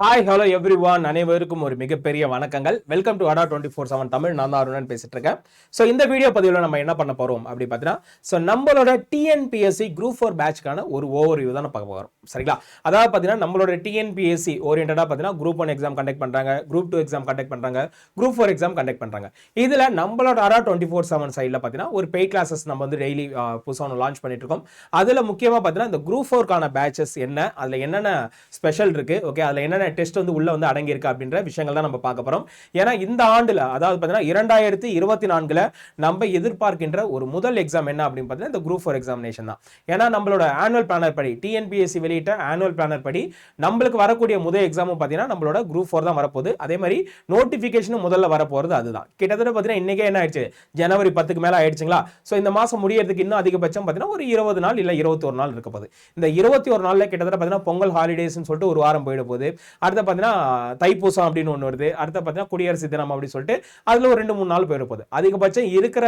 Hi hello every one அனைவருக்கும் ஒரு மிகப்பெரிய வணக்கங்கள். Welcome to Adda twenty four seven Tamil நான் தான் அருணன் பேசிட்டு இருக்கேன் ஸோ இந்த வீடியோ பதிவில் நம்ம என்ன பண்ண போகிறோம் அப்படி பார்த்தீங்கன்னா ஸோ நம்மளோட டிஎன்பிஎஸ்சி குரூப் ஃபோர் பேட்ச்க்கான ஒரு ஓவர் வியூ தான் பார்க்க போகிறோம் சரிங்களா? அதாவது பார்த்தீங்கன்னா நம்மளோட டிஎன்பிஎஸ்சி ஓரியன்டாக பார்த்தீங்கன்னா குரூப் ஒன் எக்ஸாம் கண்டக்ட் பண்ணுறாங்க குரூப் டூ எக்ஸாம் கண்டக்ட் பண்ணுறாங்க குரூப் ஃபோர் எக்ஸாம் கண்டக்ட் பண்ணுறாங்க இதில் நம்மளோட அடா டுவெண்ட்டி ஃபோர் செவன் சைடில் பார்த்தீங்கன்னா ஒரு பெய் கிளாஸஸ் நம்ம வந்து டெய்லி புதுசாக ஒன்று லான்ச் பண்ணிட்டு இருக்கோம். அதில் முக்கியமாக பார்த்தீங்கன்னா இந்த குரூப் ஃபோர்க்கான பேட்சஸ் என்ன? அதில் என்னென்ன ஸ்பெஷல் இருக்குது ஓகே அதில் என்னென்ன டெஸ்ட் வந்து உள்ள வந்து அடங்கியிருக்கு அப்படின்ற விஷயங்கள் தான் நம்ம பார்க்க போகிறோம் ஏன்னா இந்த ஆண்டில் அதாவது பார்த்தீங்கன்னா இரண்டாயிரத்தி இருபத்தி நான்கில் நம்ம எதிர்பார்க்கின்ற ஒரு முதல் எக்ஸாம் என்ன அப்படின்னு பார்த்தீங்கன்னா இந்த குரூப் ஃபோர் எக்ஸாமினேஷன் தான். ஏன்னா நம்மளோட ஆனுவல் பிளானர் படி டிஎன்பிஎஸ்சி வெளியிட்ட ஆனுவல் பிளானர் படி நம்மளுக்கு வரக்கூடிய முதல் எக்ஸாமும் பார்த்தீங்கன்னா நம்மளோட குரூப் ஃபோர் தான் வரப்போகுது. அதே மாதிரி நோட்டிஃபிகேஷனும் முதல்ல வரப்போகிறது அதுதான். கிட்டத்தட்ட பார்த்தீங்கன்னா இன்றைக்கே என்ன ஆயிடுச்சு? ஜனவரி பத்துக்கு மேலே ஆயிடுச்சுங்களா? ஸோ இந்த மாதம் முடியறதுக்கு இன்னும் அதிகபட்சம் பார்த்தீங்கன்னா ஒரு இருபது நாள் இல்லை இருபத்தி ஒரு நாள் இருக்க போகுது. இந்த இருபத்தி ஒரு நாளில் கிட்டத்தட்ட பார்த்தீங்கன்னா பொங்கல் ஹாலிடேஸ்னு சொல்லிட்டு ஒரு வாரம் போயிட போகுது. அடுத்து பார்த்தீங்கன்னா தைப்பூசம் அப்படின்னு ஒன்று வருது. அடுத்து பார்த்தீங்கன்னா குடியரசு தினம் அப்படின்னு சொல்லிட்டு அதில் ஒரு ரெண்டு மூணு நாள் போயிருப்போது அதிகபட்சம் இருக்கிற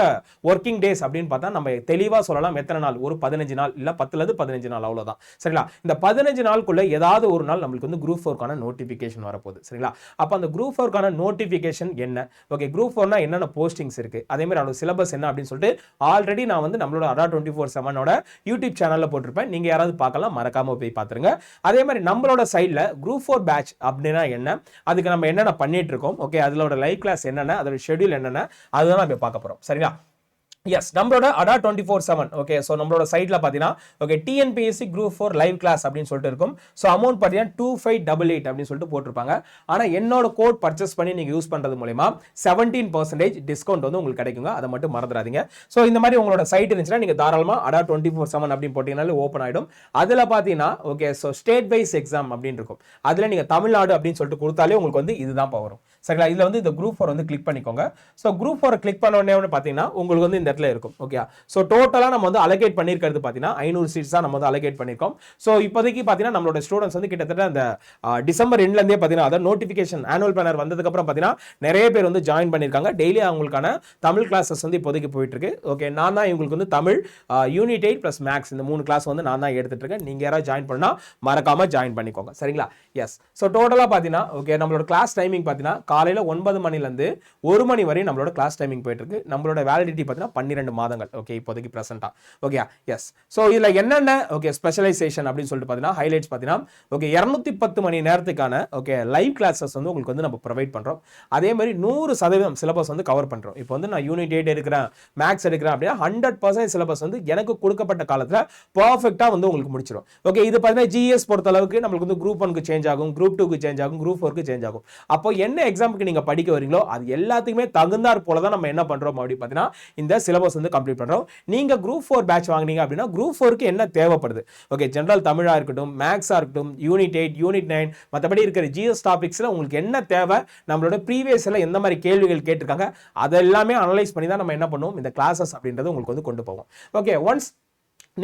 ஒர்க்கிங் டேஸ் அப்படின்னு பார்த்தா நம்ம தெளிவாக சொல்லலாம் எத்தனை நாள்? ஒரு பதினஞ்சு நாள் இல்லை பத்துலேருந்து பதினஞ்சு நாள் அவ்வளோதான் சரிங்களா? இந்த பதினஞ்சு நாளுக்குள்ளே ஏதாவது ஒரு நாள் நம்மளுக்கு வந்து குரூப் ஃபோர்க்கான நோட்டிஃபிகேஷன் வரப்போகுது. சரிங்களா? அப்போ அந்த குரூப் ஃபோர்க்கான நோட்டிஃபிகேஷன் என்ன? ஓகே குரூப் ஃபோர்னா என்னென்ன போஸ்டிங்ஸ் இருக்குது அதே மாதிரி அதோட சிலபஸ் என்ன அப்படின்னு சொல்லிட்டு ஆல்ரெடி நான் வந்து நம்மளோட அடா டுவெண்ட்டி ஃபோர் செவனோட யூடியூப் சேனலில் போட்டிருப்பேன். நீங்கள் யாராவது பார்க்கலாம் மறக்காமல் போய் பார்த்துருங்க. அதே மாதிரி நம்மளோட சைடில் குரூப் ஃபோர் பேக் பேட்ச் அப்படின்னா என்ன? அதுக்கு நம்ம என்னென்ன பண்ணிட்டு இருக்கோம்? ஓகே அதோட லைவ் கிளாஸ் என்னென்ன? அதோட ஷெட்யூல் என்னென்ன? அதுதான் நம்ம பார்க்க போகிறோம் சரிங்களா? எஸ் நம்மளோட Adda twenty four seven okay so நம்மளோட சைட்டில் பார்த்தீங்கன்னா okay TNPSC group four live class அப்படின்னு சொல்லிட்டு இருக்கும். ஸோ அமௌண்ட் பார்த்தீங்கன்னா டூ ஃபைவ் டபுள் எயிட் அப்படின்னு சொல்லிட்டு போட்டிருப்பாங்க. ஆனால் என்னோட கோட் பர்ச்சேஸ் பண்ணி நீங்கள் யூஸ் பண்ணுறது மூலயமா செவன்டீன் பர்சன்டேஜ் டிஸ்கவுண்ட் வந்து உங்களுக்கு கிடைக்குங்க. அதை மட்டும் மறந்துடாதீங்க. ஸோ இந்த மாதிரி உங்களோட சைட் இருந்துச்சுன்னா நீங்கள் தாராளமாக அடா டுவெண்ட்டி ஃபோர் செவன் அப்படின்னு போட்டிங்கனாலே ஓப்பன் ஆகிடும் அதில் பார்த்தீங்கன்னா okay so state wise exam அப்படின்னு இருக்கும். அதில் நீங்கள் தமிழ்நாடு அப்படின்னு சொல்லிட்டு கொடுத்தாலே உங்களுக்கு வந்து இதுதான் வரும் சரிங்களா? இதில் வந்து இந்த குரூப் ஃபோர் வந்து கிளிக் பண்ணிக்கோங்க. ஸோ குரூப் ஃபோர் கிளிக் பண்ண உடனே வந்து பார்த்தீங்கன்னா உங்களுக்கு வந்து இந்த இடத்துல இருக்கும். ஓகே ஸோ டோட்டலாக நம்ம வந்து அலகேட் பண்ணியிருக்கிறது பார்த்தீங்கன்னா ஐநூறு சீட்ஸ் தான் நம்ம வந்து அலகேட் பண்ணியிருக்கோம் ஸோ இப்போதைக்கு பார்த்தீங்கன்னா நம்மளோட ஸ்டூடெண்ட்ஸ் வந்து கிட்டத்தட்ட அந்த டிசம்பர் எண்ட்லேருந்தே பார்த்தீங்கன்னா அதாவது நோட்டிஃபிகேஷன் ஆனுவல் பிளானர் வந்ததுக்கப்புறம் பார்த்தீங்கன்னா நிறைய பேர் வந்து ஜாயின் பண்ணியிருக்காங்க டெய்லி அவங்களுக்கான தமிழ் கிளாஸஸ் வந்து இப்போதைக்கு போயிட்டுருக்கு. ஓகே நான் தான் இவங்களுக்கு வந்து Tamil unit eight plus maths இந்த மூணு கிளாஸ் வந்து நான் தான் எடுத்துகிட்டு இருக்கேன் நீங்கள் யாராவது ஜாயின் பண்ணால் மறக்காமல் ஜாயின் பண்ணிக்கோங்க. சரிங்களா? எஸ் ஸோ டோட்டலாக பார்த்தீங்கன்னா ஓகே நம்மளோட கிளாஸ் டைமிங் பார்த்தீங்கன்னா காலையில் ஒன்பது மணிலேருந்து ஒரு மணி வரையும் நம்மளோட கிளாஸ் டைமிங் போயிட்டு இருக்கு நம்மளோட வேலிடிட்டி பார்த்தீங்கன்னா பன்னிரெண்டு மாதங்கள். ஓகே இப்போதைக்கு ப்ரெசென்ட்டாக ஓகே எஸ் ஸோ இதில் என்னென்ன? ஓகே ஸ்பெஷலைசேஷன் அப்படின்னு சொல்லிட்டு பார்த்தீங்கன்னா ஹைலைட்ஸ் பார்த்தீங்கன்னா ஓகே இரநூத்தி பத்து மணி நேரத்துக்கான ஓகே லைவ் கிளாஸஸ் வந்து உங்களுக்கு வந்து நம்ம ப்ரொவைட் பண்ணுறோம் அதே மாதிரி நூறு சதவீதம் சிலபஸ் வந்து கவர் பண்ணுறோம் இப்போ வந்து நான் யூனிட் எயிட் எடுக்கிறேன் மேக்ஸ் எடுக்கிறேன் அப்படின்னா ஹண்ட்ரட் பர்சன்ட் சிலபஸ் வந்து எனக்கு கொடுக்கப்பட்ட காலத்தில் பர்ஃபெக்டாக வந்து உங்களுக்கு முடிச்சிடும் ஓகே இது பார்த்தீங்கன்னா ஜிஎஸ் பொறுத்த அளவுக்கு நம்மளுக்கு வந்து குரூப் ஒனுக்கு சேஞ்ச் ஆகும் குரூப் டூக்கு சேஞ்ச் ஆகும் குரூப் ஃபோருக்கு சேஞ்ச் ஆகும். அப்போ என்ன எக்ஸாம் எக்ஸாமுக்கு நீங்கள் படிக்க வரீங்களோ அது எல்லாத்துக்குமே தகுந்தாற் போல தான் நம்ம என்ன பண்ணுறோம் அப்படின்னு பார்த்தீங்கன்னா இந்த சிலபஸ் வந்து கம்ப்ளீட் பண்ணுறோம் நீங்கள் குரூப் ஃபோர் பேட்ச் வாங்குனீங்க அப்படின்னா குரூப் ஃபோருக்கு என்ன தேவைப்படுது? ஓகே ஜென்ரல் தமிழாக இருக்கட்டும் மேக்ஸாக இருக்கட்டும் யூனிட் எயிட் யூனிட் நைன் மற்றபடி இருக்கிற ஜிஎஸ் டாபிக்ஸில் உங்களுக்கு என்ன தேவை? நம்மளோட ப்ரீவியஸில் எந்த மாதிரி கேள்விகள் கேட்டிருக்காங்க அதெல்லாமே அனலைஸ் பண்ணி தான் நம்ம என்ன பண்ணுவோம்? இந்த கிளாஸஸ் அப்படின்றது உங்களுக்கு வந்து கொண்டு போவோம். ஓகே ஒன்ஸ்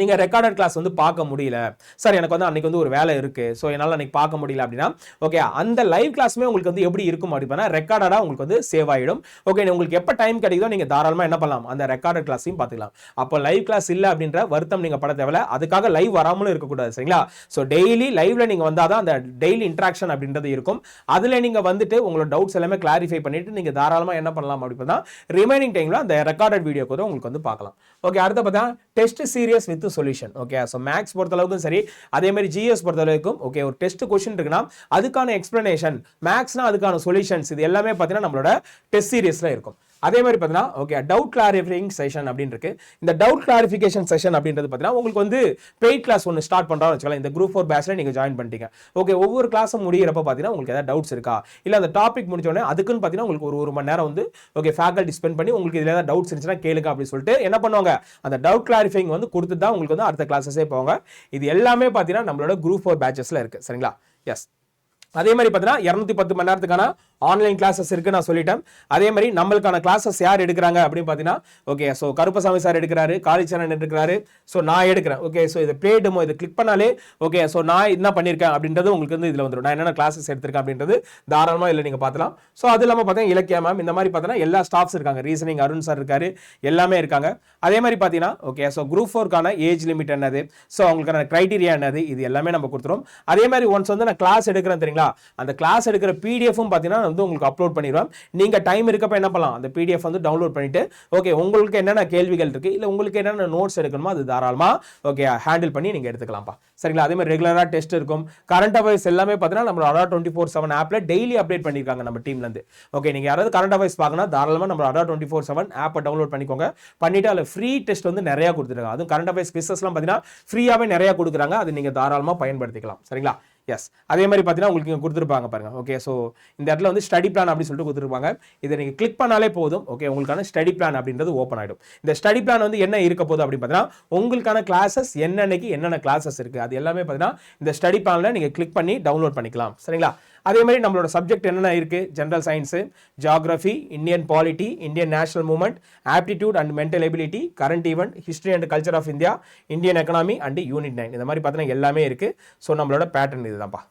நீங்கள் ரெக்கார்டட் கிளாஸ் வந்து பார்க்க முடியல. சார் எனக்கு வந்து அன்றைக்கி வந்து ஒரு வேலை இருக்குது ஸோ என்னால் அன்னைக்கு பார்க்க முடியல அப்படின்னா ஓகே அந்த லைவ் கிளாஸுமே உங்களுக்கு வந்து எப்படி இருக்கும் அப்படின்னா ரெக்கார்டடாக உங்களுக்கு வந்து சேவ் ஆகிடும் ஓகே உங்களுக்கு எப்போ டைம் கிடைக்குதோ நீங்கள் தாராளமாக என்ன பண்ணலாம்? அந்த ரெக்கார்டட் கிளாஸையும் பார்த்துக்கலாம். அப்போ லைவ் கிளாஸ் இல்லை அப்படின்ற வருத்தம் நீங்கள் பட தேவையில்ல. அதுக்காக லைவ் வராமலும் இருக்கக்கூடாது சரிங்களா? ஸோ டெய்லி லைவ்ல நீங்கள் வந்தால் தான் அந்த டெய்லி இன்ட்ராக்ஷன் அப்படின்றது இருக்கும். அதில் நீங்கள் வந்துட்டு உங்களோட டவுட்ஸ் எல்லாமே கிளாரிஃபை பண்ணிட்டு நீங்கள் தாராளமாக என்ன பண்ணலாம் அப்படின்னா ரிமைனிங் டைமில் அந்த ரெக்கார்டட் வீடியோ கூட உங்களுக்கு வந்து பார்க்கலாம். ஓகே அடுத்த பார்த்தா test series with solution okay so maths பொறுத்த அளவுக்கும் சரி அதே மாதிரி ஜிஎஸ் பொறுத்தளவுக்கும் ஓகே ஒரு டெஸ்ட் கொஷின் இருக்குன்னா அதுக்கான எக்ஸ்பிளனேஷன் மேக்ஸ்னா அதுக்கான சொல்யூஷன்ஸ் இது எல்லாமே பார்த்தீங்கன்னா நம்மளோட டெஸ்ட் சீரியஸில் இருக்கும். அதே மாதிரி பார்த்தீங்கன்னா ஓகே டவுட் கிளாரிஃபைங் செஷன் அப்படின்னு இருக்கு இந்த டவுட் கிளாரிஃபிகேஷன் செஷன் அப்படின்றது பார்த்தீங்கன்னா உங்களுக்கு வந்து பெய்ட் கிளாஸ் ஒன்று ஸ்டார்ட் பண்ணுறான்னு வச்சுக்கலாம் இந்த குரூப் ஃபோர் பேட்ச்ல நீங்கள் ஜாயின் பண்ணிட்டீங்க. ஓகே ஒவ்வொரு கிளாஸும் முடியிறப்ப பார்த்தீங்கன்னா உங்களுக்கு ஏதாவது டவுட்ஸ் இருக்கா? இல்லை அந்த டாபிக் முடிச்சோடனே அதுக்குன்னு பார்த்தீங்கன்னா உங்களுக்கு ஒரு ஒரு மணி நேரம் வந்து ஓகே ஃபேக்கல்டி ஸ்பெண்ட் பண்ணி உங்களுக்கு இதில் ஏதாவது டவுட்ஸ் இருந்துச்சுன்னா கேளுங்க அப்படின்னு சொல்லிட்டு என்ன பண்ணுவாங்க? அந்த டவுட் கிளாரிஃபைங் வந்து கொடுத்து தான் உங்களுக்கு வந்து அடுத்த கிளாஸஸே போவாங்க. இது எல்லாமே பார்த்தீங்கன்னா நம்மளோட குரூப் ஃபோர் பேட்சஸில் இருக்குது சரிங்களா? எஸ் அதே மாதிரி பார்த்தீங்கன்னா இரநூத்தி பத்து மணி நேரத்துக்கான ஆன்லைன் கிளாஸஸ் இருக்குது நான் சொல்லிட்டேன். அதே மாதிரி நம்மளுக்கான கிளாஸஸ் யார் எடுக்கிறாங்க அப்படின்னு பார்த்தீங்கன்னா ஓகே ஸோ கருப்பசாமி சார் எடுக்கிறாரு காளிச்சரன் எடுக்கிறாரு. ஸோ நான் எடுக்கிறேன் ஓகே ஸோ இது ப்ளே டெமோ இது கிளிக் பண்ணாலே ஓகே ஸோ நான் என்ன பண்ணியிருக்கேன் அப்படின்றது உங்களுக்கு வந்து இதில் வந்துடும் நான் என்னென்ன கிளாஸஸ் எடுத்திருக்கேன் அப்படின்றது தாராளமாக இல்லை நீங்கள் பார்த்துலாம். ஸோ அது இல்லாமல் பார்த்தீங்கன்னா இலக்கியா மேம் இந்த மாதிரி பார்த்தீங்கன்னா எல்லா ஸ்டாஃப்ஸ் இருக்காங்க. ரீசனிங் அருண் சார் இருக்காரு எல்லாமே இருக்காங்க. அதே மாதிரி பார்த்தீங்கன்னா ஓகே ஸோ குரூப் ஃபோர்க்கான ஏஜ் லிமிட் என்னது? ஸோ அவங்களுக்கான க்ரைட்டீரியா என்னது? இது எல்லாமே நம்ம கொடுத்துரும் அதே மாதிரி ஒன்ஸ் வந்து நான் கிளாஸ் எடுக்கிறேன் தெரியுங்களா? அந்த கிளாஸ் எடுக்கிற பிடிஎஃப்பும் பார்த்தீங்கன்னா நான் வந்து உங்களுக்கு அப்லோட் பண்ணிடுவேன். நீங்கள் டைம் இருக்கப்போ என்ன பண்ணலாம்? அந்த பிடிஎஃப் வந்து டவுன்லோட் பண்ணிட்டு ஓகே உங்களுக்கு என்னென்ன கேள்விகள் இருக்குது இல்லை உங்களுக்கு என்னென்ன நோட்ஸ் எடுக்கணுமோ அது தாராளமாக ஓகே ஹேண்டில் பண்ணி நீங்கள் எடுத்துக்கலாம்ப்பா. சரிங்களா? அதே மாதிரி ரெகுலராக டெஸ்ட் இருக்கும். கரண்ட் அஃபேர்ஸ் எல்லாமே பார்த்தீங்கன்னா நம்ம அடா டுவெண்ட்டி ஃபோர் செவன் ஆப்பில் டெய்லி அப்டேட் பண்ணியிருக்காங்க நம்ம டீம்லேருந்து ஓகே நீங்கள் யாராவது கரண்ட் அஃபேர்ஸ் பார்க்கணும் தாராளமாக நம்ம அடா டுவெண்ட்டி ஃபோர் செவன் ஆப்பை டவுன்லோட் பண்ணிக்கோங்க. பண்ணிட்டு அதில் ஃப்ரீ டெஸ்ட் வந்து நிறையா கொடுத்துருக்காங்க. அதுவும் கரண்ட் அஃபேர்ஸ் குவிசஸ்லாம் பார்த்தீங்கன்னா ஃப்ரீயாகவே நிறையா கொடுக்குறாங்க. அது நீங்கள் தாராளமாக பயன்படுத்திக்கலாம். சரிங்களா? எஸ் அதே மாதிரி பார்த்தீங்கன்னா உங்களுக்கு இங்கே கொடுத்துருப்பாங்க பாருங்கள் ஓகே ஸோ இந்த இடத்துல வந்து ஸ்டடி பிளான் அப்படின்னு சொல்லிட்டு கொடுத்துருப்பாங்க. இதை நீங்கள் கிளிக் பண்ணாலே போதும். ஓகே உங்களுக்கான ஸ்டடி பிளான் அப்படின்றது ஓப்பன் ஆகிடும் இந்த ஸ்டடி பிளான் வந்து என்ன இருக்க போகுது அப்படின்னு பார்த்தீங்கன்னா உங்களுக்கான கிளாஸஸ் என்னன்னைக்கு என்னென்ன கிளாஸஸ் இருக்குது அது எல்லாமே பார்த்தீங்கன்னா இந்த ஸ்டடி பிளானில் நீங்கள் கிளிக் பண்ணி டவுன்லோட் பண்ணிக்கலாம். சரிங்களா? அதே மாதிரி நம்மளோட சப்ஜெக்ட் என்னென்ன இருக்குது general science geography Indian polity Indian national movement aptitude and mental ability current event history and culture of India Indian economy and unit nine இந்த மாதிரி பார்த்தீங்கன்னா எல்லாமே இருக்குது ஸோ நம்மளோட பேட்டர்ன் இதுதான்ப்பா.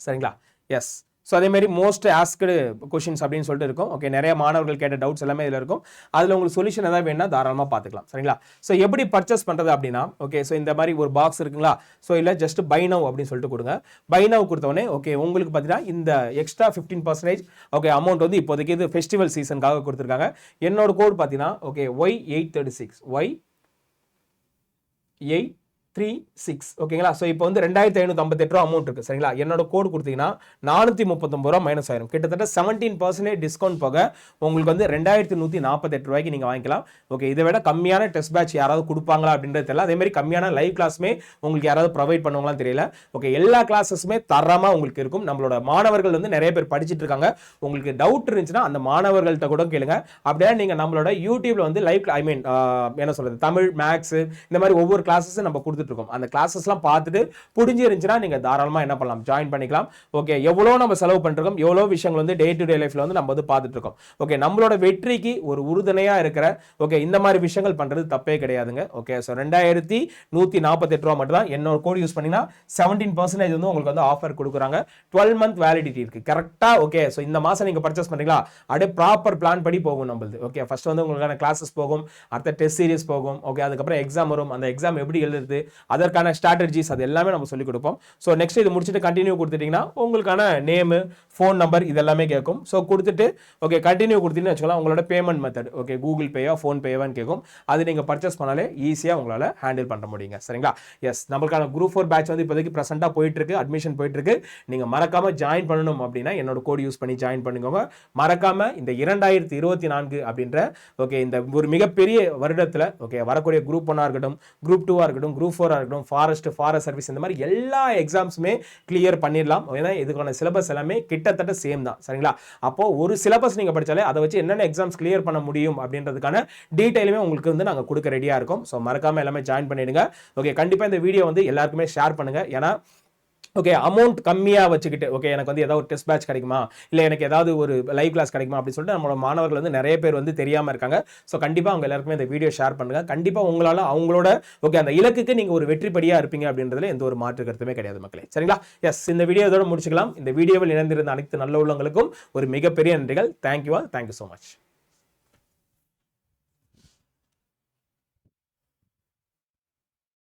சரிங்களா? எஸ் ஸோ அதே மாதிரி மோஸ்ட் ஆஸ்க்டு கொஷின்ஸ் அப்படின்னு சொல்லிட்டு இருக்கும். ஓகே நிறைய மாணவர்கள் கேட்ட டவுட்ஸ் எல்லாமே இதில் இருக்கும். அதில் உங்களுக்கு சொல்யூஷன் எதாவது வேணால் தாராளமாக பார்த்துக்கலாம். சரிங்களா? ஸோ எப்படி பர்ச்சேஸ் பண்ணுறது அப்படின்னா ஓகே ஸோ இந்த மாதிரி ஒரு பாக்ஸ் இருக்குங்களா? ஸோ இல்லை ஜஸ்ட் பைனவ் அப்படின்னு சொல்லிட்டு கொடுங்க. பைனவ் கொடுத்தவொடனே ஓகே உங்களுக்கு பார்த்தீங்கன்னா இந்த extra fifteen percentage okay amount வந்து இப்போதைக்கு இது ஃபெஸ்டிவல் சீசனுக்காக கொடுத்துருக்காங்க. என்னோட கோட் பார்த்தீங்கன்னா okay Y eight thirty six Y eight three six ஓகேங்களா ஸோ இப்போ வந்து ரெண்டாயிரத்தி ஐநூற்றி ஐம்பத்தெட்டு ரூபா அமௌண்ட் இருக்குது சரிங்களா? என்னோட கோடு கொடுத்தீங்கன்னா நானூற்றி முப்பத்தொம்பது ரூபா மைனஸ் ஆயிரும். கிட்டத்தட்ட செவன்டீன் பர்சன்டேஜ் டிஸ்கவுண்ட் போக உங்களுக்கு வந்து ரெண்டாயிரத்தி நூற்றி நாற்பத்தெட்டு ரூபாய்க்கு நீங்கள் வாங்கிக்கலாம். ஓகே இதை விட கம்மியான டெஸ்ட் பேட்ச் யாராவது கொடுப்பாங்களா அப்படின்றது தெரியல. அதே மாதிரி கம்மியான லைவ் கிளாஸுமே உங்களுக்கு யாராவது ப்ரொவைட் பண்ணுவாங்களான்னு தெரியல. ஓகே எல்லா கிளாஸஸுமே தரமாக உங்களுக்கு இருக்கும். நம்மளோட மாணவர்கள் வந்து நிறைய பேர் படிச்சுட்டு இருக்காங்க. உங்களுக்கு டவுட் இருந்துச்சுன்னா அந்த மாணவர்கள்ட்ட கூட கேளுங்க. அப்படியே நீங்கள் நம்மளோட யூடியூப்ல வந்து லைவ் ஐ மீன் என்ன சொல்கிறது தமிழ் மேக்ஸ் இந்த மாதிரி ஒவ்வொரு கிளாஸஸும் நம்ம கொடுத்து இருக்கும் அந்த கிளாஸஸ்லாம் பார்த்துட்டு புரிஞ்சிருந்துச்சுன்னா நீங்கள் தாராளமாக என்ன பண்ணலாம்? ஜாயின் பண்ணிக்கலாம். ஓகே எவ்வளோ நம்ம செலவு பண்ணிருக்கோம்? எவ்வளோ விஷயங்கள் வந்து டே டு டே லைஃப்பில் வந்து நம்ம வந்து பார்த்துட்ருக்கோம் ஓகே நம்மளோட வெற்றிக்கு ஒரு உறுதுணையாக இருக்கிற ஓகே இந்த மாதிரி விஷயங்கள் பண்ணுறது தப்பே கிடையாதுங்க. ஓகே ஸோ ரெண்டாயிரத்தி நூற்றி நாற்பத்தெட்டு ரூபா மட்டும் தான் என்னோட கோட் யூஸ் பண்ணிங்கன்னா செவன்டீன் பர்சன்டேஜ் வந்து உங்களுக்கு வந்து ஆஃபர் கொடுக்குறாங்க. டுவெல் மந்த் வேலிடிட்டி இருக்குது கரெக்டாக ஓகே ஸோ இந்த மாதம் நீங்கள் பர்ச்சேஸ் பண்ணுறீங்களா அப்படியே ப்ராப்பர் பிளான் படி போகும் நம்மளது. ஓகே ஃபர்ஸ்ட் வந்து உங்களுக்கான கிளாஸஸ் போகும். அடுத்த டெஸ்ட் சீரிஸ் போகும். ஓகே அதுக்கப்புறம் எக்ஸாம் வரும். அந்த எக்ஸாம் எப்படி எழுதுறது? அதற்கான ஸ்ட்ராட்டஜிஸ் அது எல்லாமே நம்ம சொல்லிக் கொடுப்போம். ஸோ நெக்ஸ்ட் இது முடிச்சுட்டு கண்டினியூ கொடுத்துட்டிங்கன்னா உங்களுக்கான நேமு ஃபோன் நம்பர் இதெல்லாமே கேட்கும். ஸோ கொடுத்துட்டு ஓகே கண்டினியூ கொடுத்தீங்கன்னு வச்சுக்கலாம் உங்களோட பேமெண்ட் மெத்தட் ஓகே கூகுள் பேயா ஃபோன் பேவான்னு கேட்கும். அது நீங்கள் பர்ச்சேஸ் பண்ணாலே ஈஸியாக உங்களால் ஹேண்டில் பண்ண முடியுங்க. சரிங்களா? எஸ் நம்மளுக்கான குரூப் ஃபோர் பேட்ச் வந்து இப்போதைக்கு ப்ரெசென்ட்டாக போயிட்டு இருக்கு அட்மிஷன் போயிட்டு இருக்கு நீங்கள் மறக்காம ஜாயின் பண்ணணும் அப்படின்னா என்னோட கோட் யூஸ் பண்ணி ஜாயின் பண்ணிக்கோங்க. மறக்காமல் இந்த இரண்டாயிரத்தி இருபத்தி நான்கு அப்படின்ற ஓகே இந்த ஒரு மிகப்பெரிய வருடத்தில் ஓகே வரக்கூடிய குரூப் ஒன்னாக இருக்கட்டும் குரூப் டூவாக இருக்கட்டும் குரூப் ஃபோராக இருக்கட்டும் ஃபாரஸ்ட் ஃபாரஸ்ட் சர்வீஸ் இந்த மாதிரி எல்லா எக்ஸாம்ஸுமே கிளியர் பண்ணிடலாம். ஏன்னா இதுக்கான சிலபஸ் எல்லாமே கிட்டத்தட்ட சேம் தான். சரிங்களா? அப்போது ஒரு சிலபஸ் நீங்கள் படித்தாலே அதை வச்சு என்னென்ன எக்ஸாம்ஸ் கிளியர் பண்ண முடியும் அப்படின்றதுக்கான டீட்டெயிலுமே உங்களுக்கு வந்து நாங்கள் கொடுக்க ரெடியாக இருக்கும். ஸோ மறக்காமல் எல்லாமே ஜாயின் பண்ணிடுங்க. ஓகே கண்டிப்பாக இந்த வீடியோ வந்து எல்லாருக்குமே ஷேர் பண்ணுங்கள் ஏன்னா ஓகே அமௌண்ட் கம்மியாக வச்சுக்கிட்டு ஓகே எனக்கு வந்து ஏதாவது ஒரு டெஸ்ட் பேட்ச் கிடைக்குமா? இல்லை எனக்கு ஏதாவது ஒரு லைவ் கிளாஸ் கிடைக்குமா? அப்படின்னு சொல்லிட்டு நம்மளோட மாணவர்கள் வந்து நிறைய பேர் வந்து தெரியாமல் இருக்காங்க. ஸோ கண்டிப்பாக அவங்க எல்லாருக்குமே இந்த வீடியோ ஷேர் பண்ணுங்கள் கண்டிப்பாக உங்களால் அவங்களோட ஓகே அந்த இலக்குக்கு நீங்கள் ஒரு வெற்றிப்படியாக இருப்பீங்க அப்படின்றதுல எந்த ஒரு மாற்று கருத்துமே கிடையாது மக்களே. சரிங்களா? எஸ் இந்த வீடியோ இதோட முடிச்சுக்கலாம். இந்த வீடியோவில் இணைந்திருந்த அனைத்து நல்ல உள்ளவங்களுக்கும் ஒரு மிகப்பெரிய நன்றிகள். Thank you all thank you so much